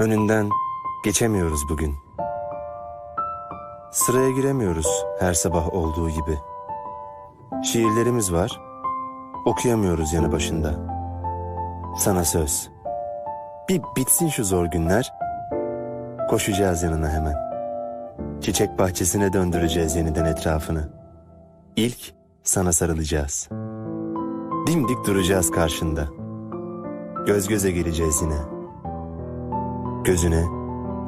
Önünden geçemiyoruz bugün. Sıraya giremiyoruz her sabah olduğu gibi. Şiirlerimiz var, okuyamıyoruz yanı başında. Sana söz. Bir bitsin şu zor günler, koşacağız yanına hemen. Çiçek bahçesine döndüreceğiz yeniden etrafını. İlk sana sarılacağız. Dimdik duracağız karşında. Göz göze geleceğiz yine. Gözüne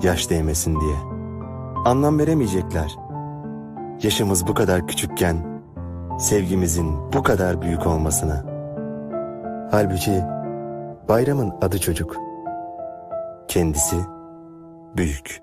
yaş değmesin diye. Anlam veremeyecekler. Yaşımız bu kadar küçükken sevgimizin bu kadar büyük olmasına. Halbuki bayramın adı çocuk. Kendisi büyük.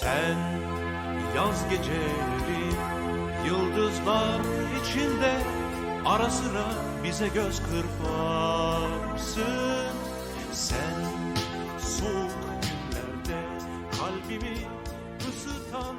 Sen yaz geceleri yıldızlar içinde Ara sıra bize göz kırparsın. Sen soğuk günlerde kalbimi ısıtan